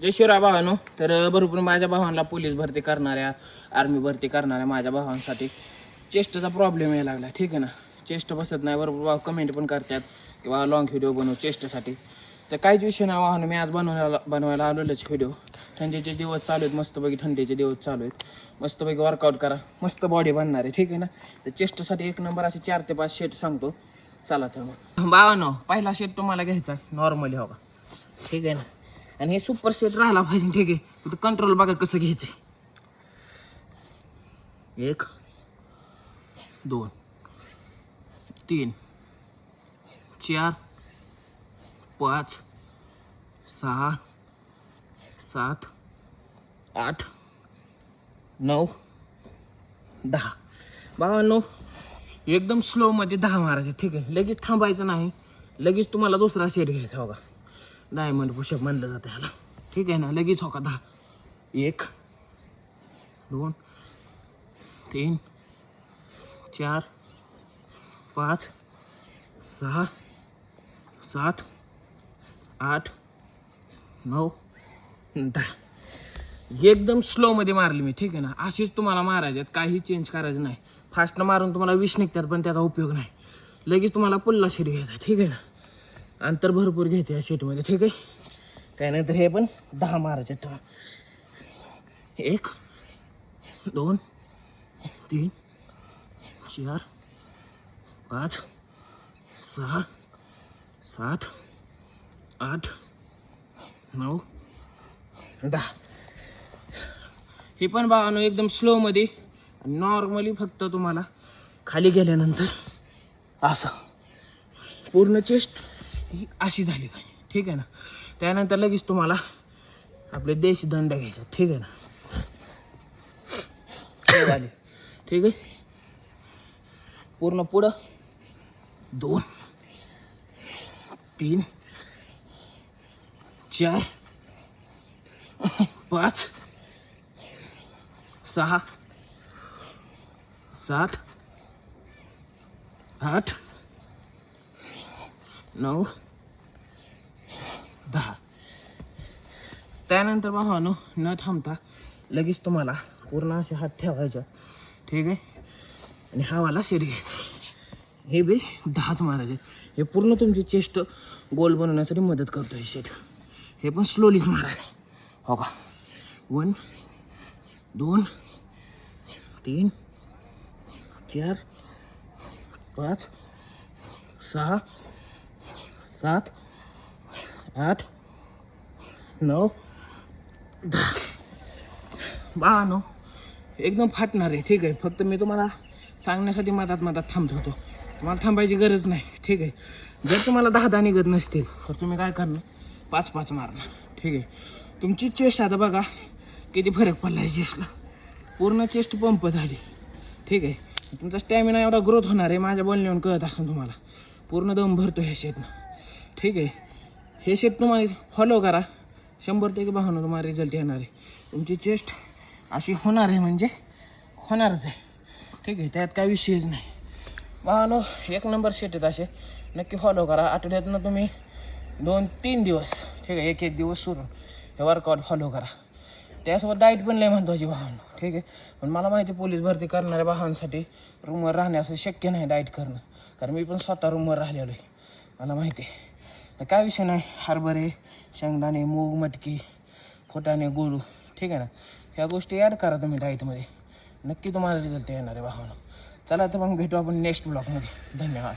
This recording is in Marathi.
जय शिवराय भावानो. तर भरपूर माझ्या भावांना पोलीस भरती करणाऱ्या आर्मी भरती करणाऱ्या माझ्या भावांसाठी चेस्टचा प्रॉब्लेम यायला लागला ठीक आहे ना? चेस्ट बसत नाही. बरोबर भाव कमेंट पण करतात किंवा लॉंग व्हिडिओ बनवू चेस्टसाठी तर काहीच विषय नाही वाहन मी आज बनवायला बनवायला आलेलोच व्हिडिओ थंडीचे दिवस चालू आहेत. मस्तपैकी थंडीचे दिवस चालू आहेत. मस्तपैकी वर्कआउट करा. मस्त बॉडी बनणार आहे. ठीक आहे ना? तर चेस्टसाठी एक नंबर असे चार ते पाच शेट सांगतो. चला तर मग. भावानो पहिला शेट तुम्हाला घ्यायचा नॉर्मली हो का ठीक आहे ना? आणि हे सुपर सेट राहिला पाहिजे ठीक आहे कंट्रोल बघा कसं घ्यायचं एक दोन तीन चार पाच सहा सात आठ नऊ दहा. बाबांनो एकदम स्लोमध्ये दहा मारायचे ठीक आहे. लगेच थांबायचं नाही. लगेच तुम्हाला दुसरा सेट घ्यायचा बघा. डायमंड पुशअप म्हणलं जातं ह्याला. ठीक आहे ना लगेच हो का दहा? एक दोन तीन चार पाच सहा सात आठ नऊ दहा. एकदम स्लोमध्ये मारली मी ठीक आहे ना. अशीच तुम्हाला मारायचे आहेत काही चेंज करायचं नाही. फास्टनं मारून तुम्हाला विष निघतात पण त्याचा उपयोग नाही. लगेच तुम्हाला पुल्ला शिरी घ्यायचा आहे, ठीक आहे ना. अंतर भरपूर घ्यायचं या शीटमध्ये ठीक आहे? त्यानंतर हे पण दहा मारायचे आहेत एक दोन तीन चार पाच सहा सात आठ नऊ दहा. हे पण बाबानो एकदम स्लोमध्ये नॉर्मली फक्त तुम्हाला खाली गेल्यानंतर असं. पूर्ण चेस्ट ही अशी झाली पाहिजे. ठीक आहे ना? त्यानंतर लगेच तुम्हाला आपले देश दंड घ्यायचा ठीक आहे ना? झाले. ठीक आहे? पूर्ण पुढं दोन तीन चार पाच सहा सात आठ नऊ दहा त्यानंतर भावानो न थांबता लगेच तुम्हाला पूर्ण असे हात ठेवायचे. ठीक आहे? आणि हवाला शेड घ्यायचा. हे बी दहाच मारायचे. हे पूर्ण तुमची चेस्ट गोल बनवण्यासाठी मदत करतो हे शेट हे पण स्लोलीच मारायचं हो का? वन दोन तीन चार पाच सहा सात आठ नऊ दहा बाळा नो एकदम फाटणार आहे ठीक आहे. फक्त मी तुम्हाला सांगण्यासाठी मधात मधात थांबतो होतो. तुम्हाला थांबायची गरज नाही ठीक आहे. जर तुम्हाला दहा दहा निघत नसतील तर तुम्ही काय करणार? पाच पाच मारणार ठीक आहे. तुमची चेस्ट आता बघा किती फरक पडला आहे चेस्टला पूर्ण चेस्ट पंप झाली ठीक आहे. तुमचा स्टॅमिना एवढा ग्रोथ होणार आहे माझ्या बोलण्यावरून कळत असेल तुम्हाला. पूर्ण दम भरतो ह्या शेतनं ठीक आहे. हे शेत तुम्हाला फॉलो करा. शंभर टक्के भावना तुम्हाला रिझल्ट येणार आहे. तुमची चेस्ट अशी होणार आहे म्हणजे होणारच आहे. ठीक आहे त्यात काय विषयच नाही. भावानो एक नंबर शेट आहेत असे. नक्की फॉलो करा. आठवड्यातनं तुम्ही दोन तीन दिवस ठीक आहे एक एक दिवस सोडून हे वर्कआउट फॉलो करा. त्यासोबत डाईट पण लय महत्त्वाची वाहन ठीक आहे. पण मला माहिती पोलीस भरती करणाऱ्या वाहनांसाठी रूमवर राहण्यास असं शक्य नाही डाईट करणं. कारण मी पण स्वतः रूमवर राहिलेलो आहे. मला माहिती आहे. काय विषय नाही. हरभरे शेंगदाणे मूग मटकी फुटाणे गुळ ठीक आहे ना? ह्या गोष्टी ॲड करा तुम्ही डाईटमध्ये नक्की तुम्हाला रिझल्ट येणार आहे वाहन चला तर मग भेटू आपण नेक्स्ट ब्लॉगमध्ये धन्यवाद.